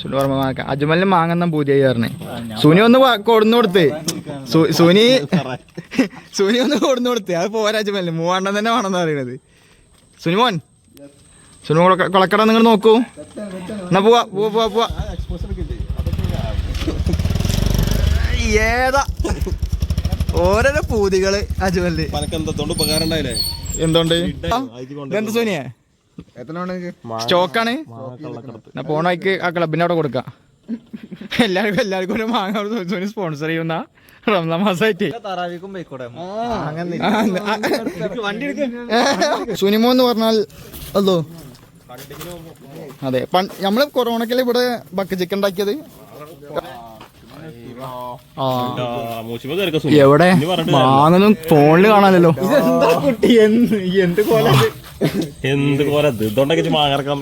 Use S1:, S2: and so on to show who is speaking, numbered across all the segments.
S1: സുനു പറഞ്ഞ മാങ്ങ അജ്മലിന് മാങ്ങന്ന പൂതിയായി പറഞ്ഞേ. സുനി ഒന്ന് കൊടുന്നു കൊടുത്ത്. സുനി സുനി ഒന്ന് കൊടുന്നു കൊടുത്ത്. അത് പോരാ അജ്മലിന്. മൂവാണ്ണം തന്നെ വേണമെന്ന് പറയുന്നത്. സുനിമോൻ സുനിമ കൊളക്കട നിങ്ങൾ നോക്കൂ. എന്നാ പോവാ പോവാ പോവാ പോവാ. ഏതാ? ഓരോരോ പൂതികൾ അജ്മലിന്. എന്തുകൊണ്ട് ഇതെന്താ സോനിയെ? സ്റ്റോക്കാണ്? എന്നാ പോണ വഴിക്ക് ആ ക്ലബിന്റെ അവിടെ കൊടുക്കാം. എല്ലാവർക്കും എല്ലാവർക്കും ഒരു മാങ്ങ സോനി സ്പോൺസർ ചെയ്യുന്ന റംസാൻ മാസമായിട്ട്. സുനിമോ എന്ന് പറഞ്ഞാൽ അല്ലോ അതെ. നമ്മൾ കൊറോണക്കല്ലേ ഇവിടെ ബക്ക് ചിക്കൻ ഉണ്ടാക്കിയത്? ആ എവിടെ? മാങ്ങനും ഫോണിൽ കാണാനല്ലോ
S2: കുട്ടി? എന്ത് എന്ത് കോല
S3: എന്ത് പോലെ ഇതുകൊണ്ടൊക്കെ മാങ്ങറക്കാൻ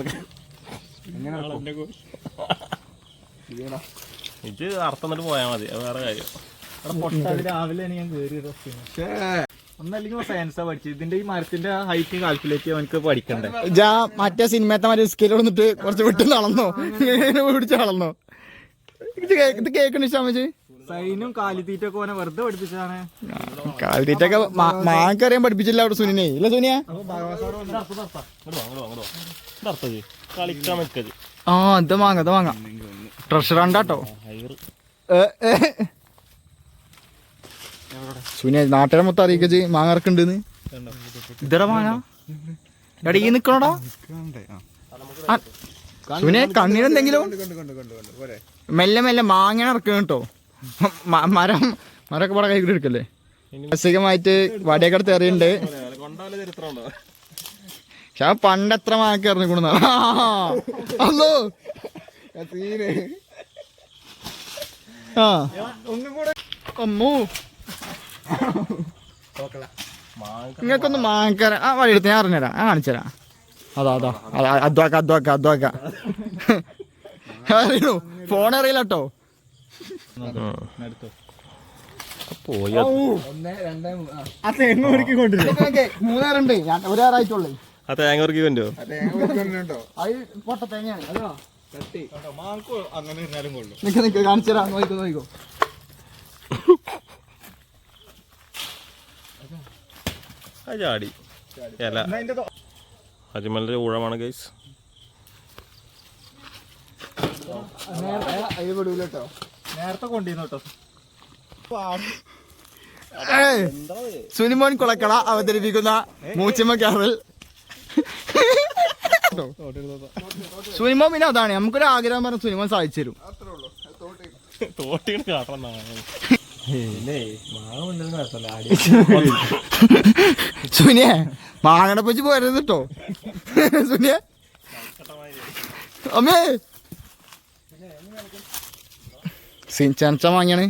S3: ഇത് അർത്ഥം എന്നിട്ട് പോയാ മതി. അത് വേറെ കാര്യം.
S2: രാവിലെ ഞാൻ ഒന്നല്ലെങ്കിൽ സയൻസാ പഠിച്ചത്. ഇതിന്റെ ഈ മരത്തിന്റെ ഹൈറ്റ് കാൽക്കുലേറ്റ് അവനക്ക് പഠിക്കണ്ടേ?
S1: ജാ മറ്റേ സിനിമത്തെ മറ്റേ സ്കെയിൽ വന്നിട്ട് കുറച്ച് വിട്ടു നടന്നോ? പിടിച്ച് നടന്നോ? ഇത് കേ- ഇത് കേൾക്കണ ഇഷ്ടമച്ച്
S2: സൈനും കാലിത്തീറ്റൊക്കെ ഓനെ വെറുതെ പഠിപ്പിച്ചതാണ്.
S1: കാലത്തീറ്റൊക്കെ മാക്കറിയാൻ പഠിപ്പിച്ചില്ല അവിടെ സുനിനെ. ഇല്ല സുനിയ? ആ ഇത് വാങ്ങ ഇത് വാങ്ങാം. ട്രഷർ ഉണ്ടാട്ടോ സുനിയ നാട്ടിലെ മൊത്തം അറിയിക്കച്ച് മാങ്ങ ഇറക്കുന്നുണ്ടെന്ന് ഇതടാ മാങ്ങ. എടാ ഈ നിക്കണോടാ? ആ, സുനിയ കണ്ണിനെന്തെങ്കിലും മെല്ലെ മെല്ലെ മാങ്ങ ഇറക്കണം കേട്ടോ മരം മരമൊക്കെ ഇവിടെ കൈ എടുക്കല്ലേ? മാനസികമായിട്ട് വടിയൊക്കെ
S3: എറിയുണ്ട്.
S1: പക്ഷെ ആ പണ്ട് എത്ര മാങ്ങ എറിഞ്ഞു അല്ലോ ആ അമ്മൂ. നിങ്ങൾക്കൊന്ന് ആ വഴി എടുത്ത് ഞാൻ അറിഞ്ഞുതരാം. ആ കാണിച്ചുതരാം. അതാ അതാ. അതാ അദ്വാക്ക അദ്വാക്ക അദ്വാക്ക ഫോൺ അറിയില്ല കേട്ടോ.
S3: പോയി.
S1: മൂന്നേറുണ്ട് ഞാൻ ഒരാറായിട്ടുള്ളേ
S3: ആ തേങ്ങ ഉറുക്കി
S1: പൊട്ട തേങ്ങയാണ്. അതാ കാണിച്ചു തരാം. നോക്കോ നോക്കോ.
S3: ചാടി. അജ്മലിന്റെ ഊഴമാണ് ഗൈസ്
S1: അതിൽ പെടൂല കേട്ടോ.
S2: നേരത്തെ കൊണ്ടിരുന്നു കേട്ടോ.
S1: സുനിമോൻ കുളക്കട അവതരിപ്പിക്കുന്ന മൂച്ചമ്മ കാറൽ സുനിമോൻ പിന്നെ അതാണ് നമുക്കൊരു ആഗ്രഹം പറഞ്ഞ സുനിമോൻ സാധിച്ചു തരും. സുനിയെ മാങ്ങടെ പൊച്ചു പോരത് കേട്ടോ സുനിയെ. അമ്മേ. സിൻചാൻച്ച വാങ്ങിയാണ്.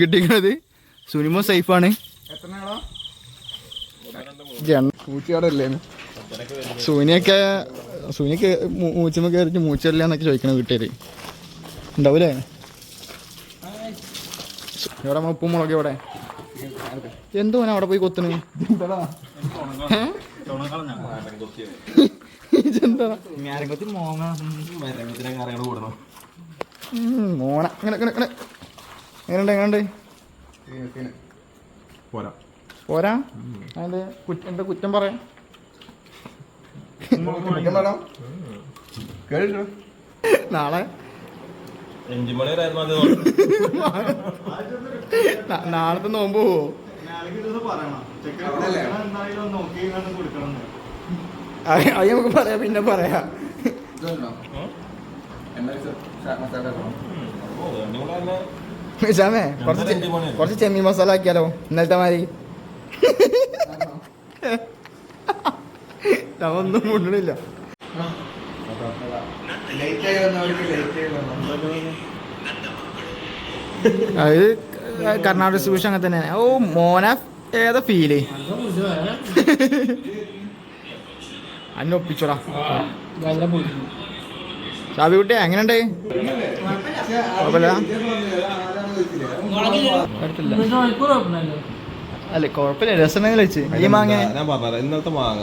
S1: കിട്ടിക്കണത് സുനിമോ സേഫാണ്. സൂനിയൊക്കെ സൂനിയൊക്കെ മൂച്ചമ്മ കയറിച്ച് മൂച്ചല്ല എന്നൊക്കെ ചോദിക്കണം കിട്ടിയത് ഉണ്ടാവൂലേ? ഇവിടെ ഉപ്പും മുളക് ഇവിടെ എന്തോ അവിടെ പോയി കൊത്തണ്? ഏ? ഇതെന്താ അങ്ങനെ അങ്ങനെ അങ്ങനെ എങ്ങനെയുണ്ട് എങ്ങനെയുണ്ട്?
S3: പോരാ.
S1: പോരാ? അതിന്റെ കുറ്റം എന്താ കുറ്റം പറയാം നാളെ? നാളത്തെ നോമ്പ് പോവോ? അത് നമുക്ക് പറയാം പിന്നെ പറയാം. നിശാമേ കുറച്ച്. കുറച്ച് ചെമ്മീൻ മസാല ആക്കിയാലോ? ഇന്നലത്തെ മാതിരി. ഒന്നും മുണ്ടണില്ല അത് കർണാടക ഡിസ്ട്രിബ്യൂഷൻ അങ്ങനെ തന്നെ ഓ മോന ഏതാ ഫീൽ അന്നെ ഒപ്പിച്ചോടാ ഷാബി കുട്ടി എങ്ങനെയുണ്ട്? കുഴപ്പമില്ല. അല്ലേ കുഴപ്പമില്ല. രസം വെച്ച് ഈ മാങ്ങ.
S3: ഞാൻ പറഞ്ഞ ഇന്നത്തെ മാങ്ങ.